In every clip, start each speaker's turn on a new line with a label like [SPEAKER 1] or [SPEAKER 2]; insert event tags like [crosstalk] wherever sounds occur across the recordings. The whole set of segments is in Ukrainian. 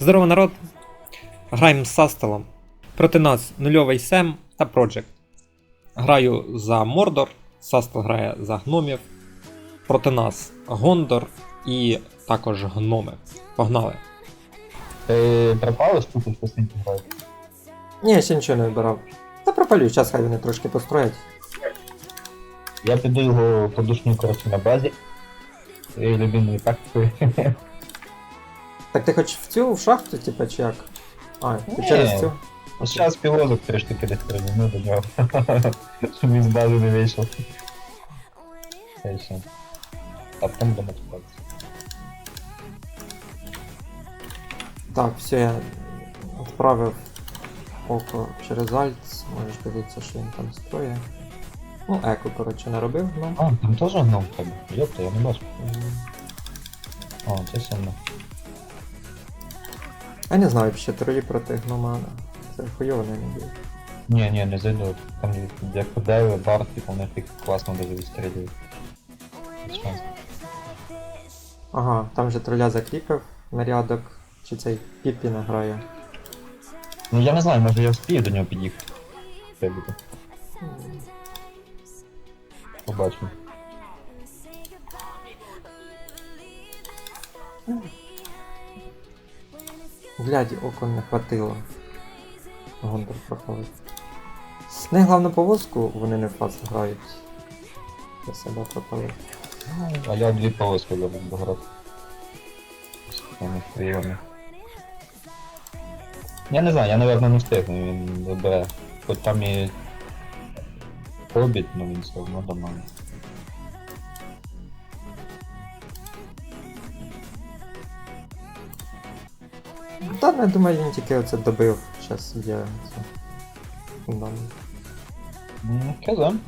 [SPEAKER 1] Здорово, народ! Граємо з Састелом. Проти нас нульовий Сем та Project. Граю за Мордор, Састел грає за гномів. Проти нас Гондор і також гноми. Погнали.
[SPEAKER 2] Ти пропали ж тут постійно грає?
[SPEAKER 1] Ні, ще нічого не вибирав. Та пропалю, зараз хай вони трошки построять.
[SPEAKER 2] Я піду його подушню коротше на базі. Своєю любимою тактикою.
[SPEAKER 1] Так ти хоч в цю в шахту, типа, чи як? А, ти
[SPEAKER 2] Ні.
[SPEAKER 1] через цю?
[SPEAKER 2] Зараз пілозок три штуки десь придумаю до нього. [laughs] Щоб він з бази не вийшов. Це і все. А потім будемо чекатися.
[SPEAKER 1] Так, все, я відправив око через Альт, можеш дивитися, що він там строє. Ну, еко, коротше, не робив, ну.
[SPEAKER 2] А, там теж гном в тебе. Йопта, я не бачу. О, це сильно.
[SPEAKER 1] Я не знаю, ще тролі проти гнома. Це хуйово не буде.
[SPEAKER 2] Ні, ні, не зайду. Там як подаю, бар, типу, в них їх класно дуже відстрілюють. Без шансів.
[SPEAKER 1] Ага, там же троля закріпив нарядок, чи цей піпі не грає.
[SPEAKER 2] Ну я не знаю, може я вспію до нього під'їхати. Це буде. Побачимо.
[SPEAKER 1] Глядь, око не хватило. Гондор пропалив. Не головну повозку вони не в грають. Я себе пропалив.
[SPEAKER 2] А я дві полоски люблю дограти. Я не знаю, я, напевно, не встигну, він вибере. Хоч там і хобіт, ну він все одно до мене.
[SPEAKER 1] Та ну, я думаю, він тільки оце добив. Зараз є це. фундамент.
[SPEAKER 2] Ну, казам.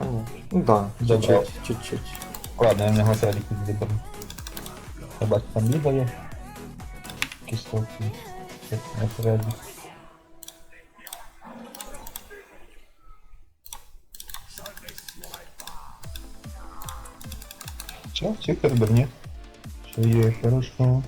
[SPEAKER 1] А ні. Ну да,
[SPEAKER 2] Добре.
[SPEAKER 1] чуть-чуть, чуть-чуть.
[SPEAKER 2] Ладно, я в нього селік не виберу. Я бачу, там ліба є. Кістовки. Насередні. Чо? Всі переберні. Що є хорошо.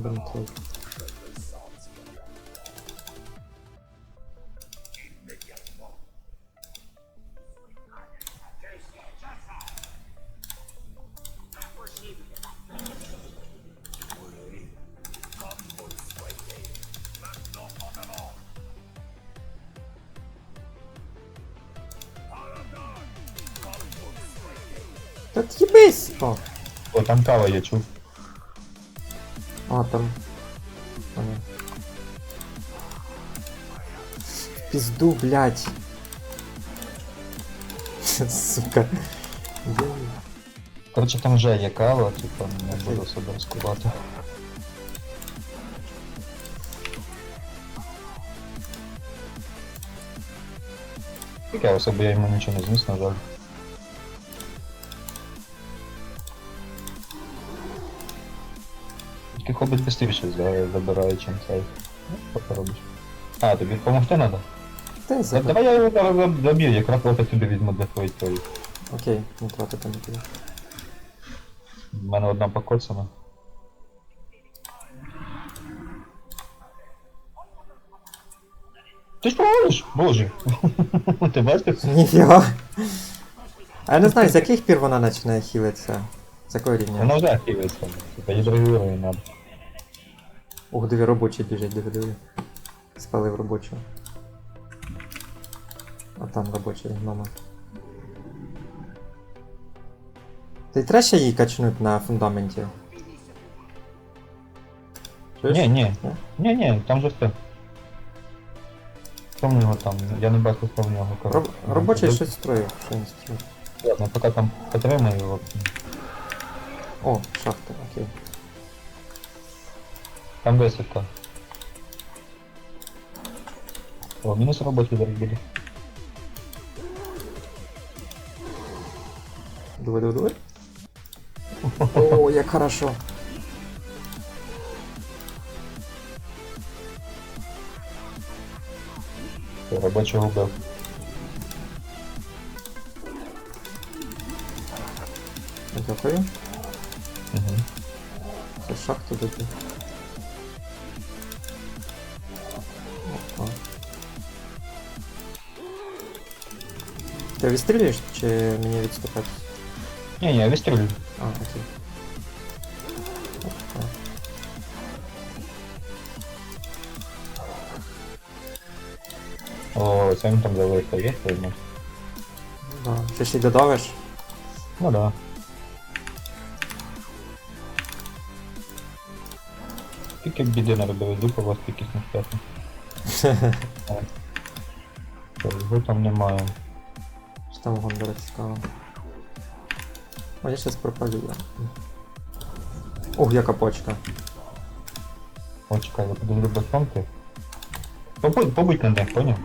[SPEAKER 1] Бум бум. Та t'їбись! О,
[SPEAKER 2] О, там кава я чув.
[SPEAKER 1] А, там. А, ні. В Пизду, блядь. [laughs] Сука. Де він?
[SPEAKER 2] Коротше, там вже є кава, типа не буду себе розкривати. Таке особо я йому нічого не зніс, на жаль. Тільки хобіт швидше забирає, чим цей. Ну, що поробиш. А, тобі допомогти треба?
[SPEAKER 1] Я себе.
[SPEAKER 2] давай я його зараз заб- заб'ю, якраз візьму для твоїх твоїх.
[SPEAKER 1] Окей, не тратити не піде.
[SPEAKER 2] У мене одна покоцана. Ти ж проводиш? Боже. [laughs] Ти бачиш?
[SPEAKER 1] Ніфіга. А я не знаю, з яких пір вона починає хілитися. З якого рівня?
[SPEAKER 2] Вона вже хилиться. Типа гідровірує надо.
[SPEAKER 1] Ух, диви робочий біжить, диви, диви. Спалив робочого. А там робочий гнома. Ти треба ще її качнуть на фундаменті?
[SPEAKER 2] Ні, ні.
[SPEAKER 1] Ні?
[SPEAKER 2] Ні, там же все. Що в нього там? Я не бачу, що в нього
[SPEAKER 1] Роб... Робочий щось строїв, що він строїв.
[SPEAKER 2] Ладно, поки там потримаю його.
[SPEAKER 1] О, шахта, окей.
[SPEAKER 2] Там высадка. О, минус работы дорогие.
[SPEAKER 1] Давай, давай, давай. О, я хорошо.
[SPEAKER 2] Рабочий угол.
[SPEAKER 1] Закрою.
[SPEAKER 2] Угу.
[SPEAKER 1] Це шахту это Ти відстрілюєш чи мені відступати?
[SPEAKER 2] Ні, я вистрілю.
[SPEAKER 1] А, окей.
[SPEAKER 2] О, це він там залишив, є видно?
[SPEAKER 1] Да. Ти ще й додавиш?
[SPEAKER 2] Ну да. Скільки біди наробили, дупа вас якісь нещасні. Його там немає.
[SPEAKER 1] Що там гондора цікаво. О, я щас пропалю. Ух, яка почка.
[SPEAKER 2] О, чекай, я подивлю басонки. Побудь, побудь на них, поняв?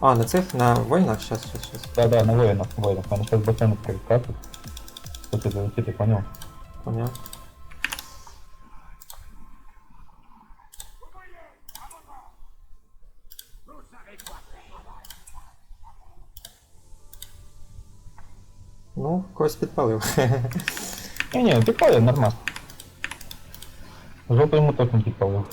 [SPEAKER 1] А, на цих, на воїнах, щас, щас, щас.
[SPEAKER 2] Да, да, на воїнах, на воїнах. Мене щас басонок перекатить. Хочу залетіти, поняв?
[SPEAKER 1] Поняв. Ну, когось підпалив. [laughs]
[SPEAKER 2] Ні, ні, підпалив, нормально. Жопу йому точно підпалив.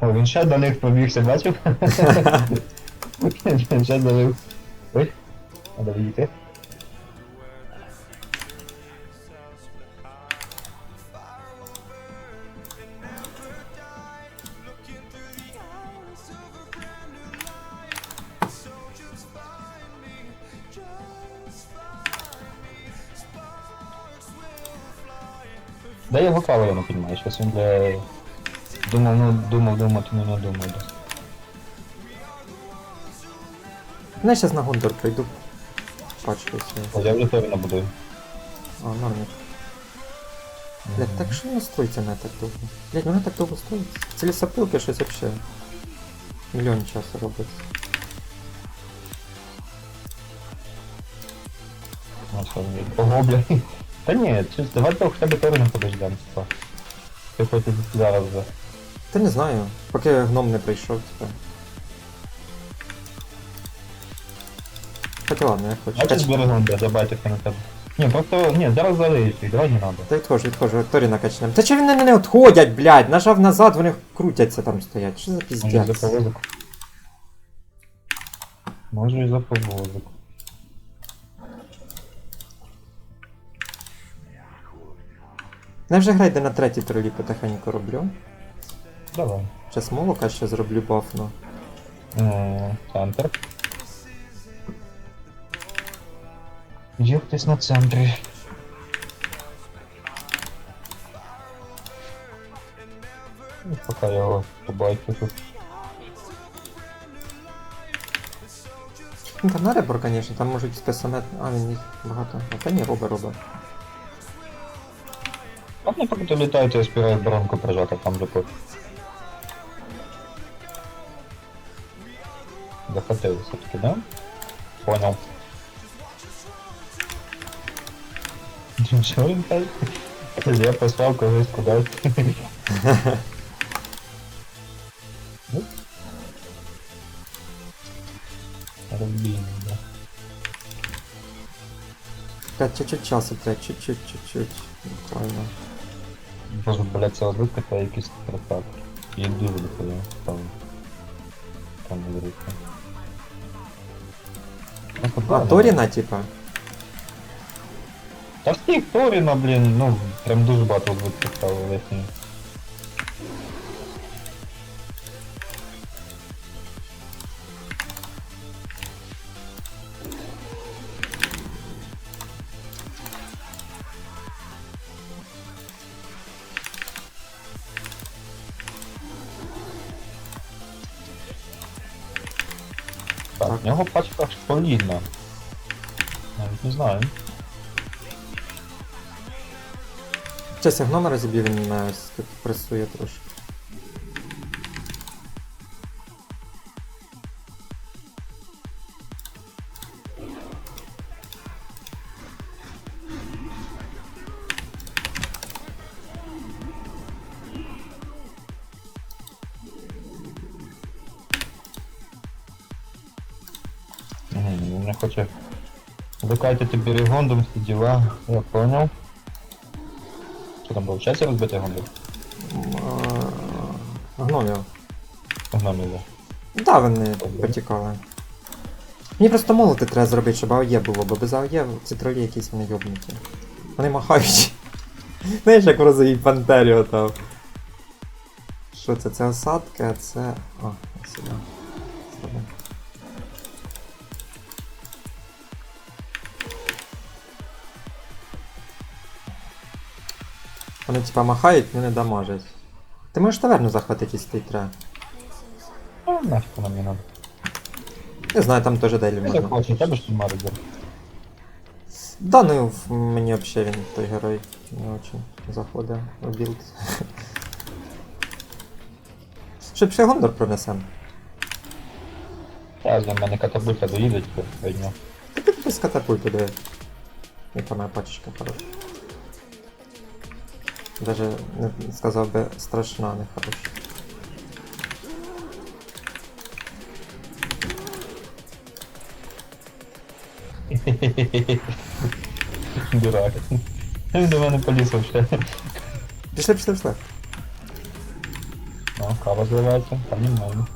[SPEAKER 2] О, він ще до них побігся, бачив? [laughs] Він ще до них. Ой, треба відійти. Да я вокал я не понимаю, сейчас он для... Думал, ну, думал, думал, ну, не думал, да.
[SPEAKER 1] Я щас на гондор прийду. Пачкаюсь.
[SPEAKER 2] А я вже Торіна буду.
[SPEAKER 1] А, нормально. Блять, так що воно стоїться не так довго? Блять, воно так довго стоїть. Ці лісопилки щось вообще. Мільйон часу робить.
[SPEAKER 2] Ну. Ого, бля. Та ні, чисто, давайте хоча б Торіна подождемо, типа. Ти хоч і зараз вже.
[SPEAKER 1] Та не знаю, поки гном не прийшов, типа. Хоча ладно, я хочу.
[SPEAKER 2] Бачиш
[SPEAKER 1] Кач...
[SPEAKER 2] берегом, де забайтися на тебе. Ні, просто, ні, зараз залиєш, їх, давай не надо.
[SPEAKER 1] Та відходжу, відходжу, Торі накачнем. Та чи вони не відходять, блядь? Нажав назад, вони крутяться там стоять. Що за
[SPEAKER 2] Може і за
[SPEAKER 1] піздець?
[SPEAKER 2] повозок. Може і за повозок.
[SPEAKER 1] Я вже грайде на третій тролі потихеньку роблю.
[SPEAKER 2] Давай.
[SPEAKER 1] Зараз молока ще зроблю бафну.
[SPEAKER 2] Центр. Є на центрі. Ну, Поки я його побачу тут.
[SPEAKER 1] Ну там на ребор, звісно, там можуть скасамет. А, він їх багато. А та ні, робе, робе.
[SPEAKER 2] А ну поки долітають, я співаю бронку прижати, там тут. Захотели все-таки, да? Понял. Ничего не так. Я послал когось кудись. Ну. Рубін, да.
[SPEAKER 1] Блядь, чуть-чуть часу, блядь, чуть-чуть, чуть-чуть. Буквально.
[SPEAKER 2] Боже, блядь, це однутка та якийсь тратак. І дуже дохуя. Там. Там говориться.
[SPEAKER 1] А, Торіна, типа.
[SPEAKER 2] Та всіх Торіна, блін, ну, прям дуже багато звук стало лишньої. В нього пачка полігна. Навіть не знаю.
[SPEAKER 1] Я гнома розіб'ю, він мене пресує тут пресує трошки.
[SPEAKER 2] короче. Викайте тобі гондом, всі діла. Я понял. Що там получається розбити гондом?
[SPEAKER 1] Гномів.
[SPEAKER 2] Погнали його.
[SPEAKER 1] Да, вони потікали. Мені просто молоти треба зробити, щоб АОЄ було, бо без АОЄ ці тролі якісь вони йобнуті. Вони махають. [laughs] Знаєш, як в розовій пантері отав. Що це? Це осадки, а це. О, сюди. Вони типа махають, але не дамажать. Ти можеш таверну захватити, якщо ти треба.
[SPEAKER 2] Ну, нафіг нам не надо.
[SPEAKER 1] Не знаю, там теж делі
[SPEAKER 2] Я
[SPEAKER 1] можна.
[SPEAKER 2] хочу, тебе ж тюрма розбив.
[SPEAKER 1] Да, ну в- мені взагалі він той герой не очень заходить у білд. [laughs] Щоб ще Гондор пронесем.
[SPEAKER 2] Я за мене катапульта доїде, типу, видно.
[SPEAKER 1] Ти без катапульти диви. Яка моя пачечка хороша. Даже не сказав би страшна, не хороша. [laughs]
[SPEAKER 2] Дурак. Він до мене поліз вообще.
[SPEAKER 1] Пішли, пішли, пішли.
[SPEAKER 2] Ну, кава зливається, понімаю.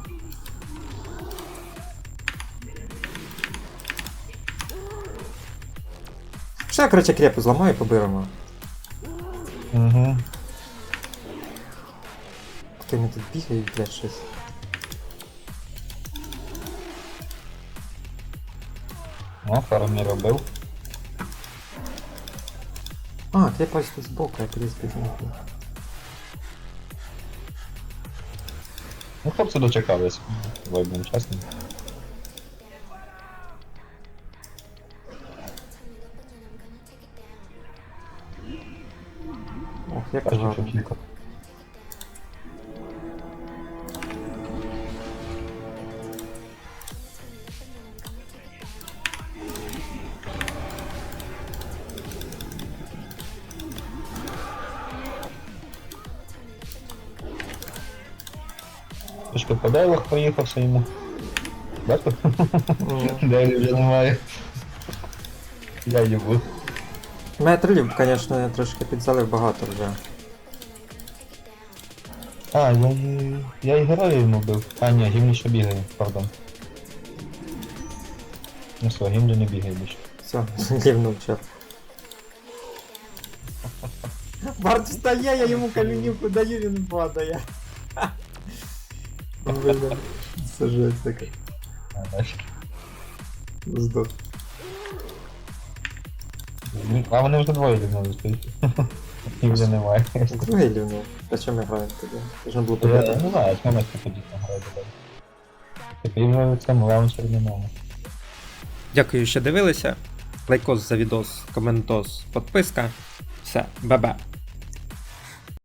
[SPEAKER 1] Що я, короче, крепу зламаю і поберемо.
[SPEAKER 2] Угу.
[SPEAKER 1] Ти не тут бігають, блядь, щось.
[SPEAKER 2] Ну, фарм не робив.
[SPEAKER 1] А, крепость тут збоку, я кудись біжу.
[SPEAKER 2] Ну, хлопці дочекались. Войбним чесно.
[SPEAKER 1] Ох, як
[SPEAKER 2] Кажу, що
[SPEAKER 1] гарно.
[SPEAKER 2] кілька. Трошки по делах проїхався йому. Бачите?
[SPEAKER 1] Мгм. [laughs]
[SPEAKER 2] Далі вже немає. Я їбу.
[SPEAKER 1] Мене тролів, звісно, я трошки підзалив багато вже.
[SPEAKER 2] А, я, і- я і йому бив. А, ні, гімні ще бігає, пардон. Ну все, гімні не бігає більше.
[SPEAKER 1] Все, [laughs] лівнув чел. Барт встає, я йому каменюку даю, він падає. [laughs] Бля, Це жесть така. Здох.
[SPEAKER 2] Ні, А вони вже двоє лівнули стоїть. І вже немає.
[SPEAKER 1] Другий лівнув. Та чому ми граємо тоді? Можна було
[SPEAKER 2] Я не знаю, чому ми тоді там грати далі. Їх вже в цьому немає.
[SPEAKER 1] Дякую, що дивилися. Лайкос за відос, коментос, підписка. Все, бе-бе.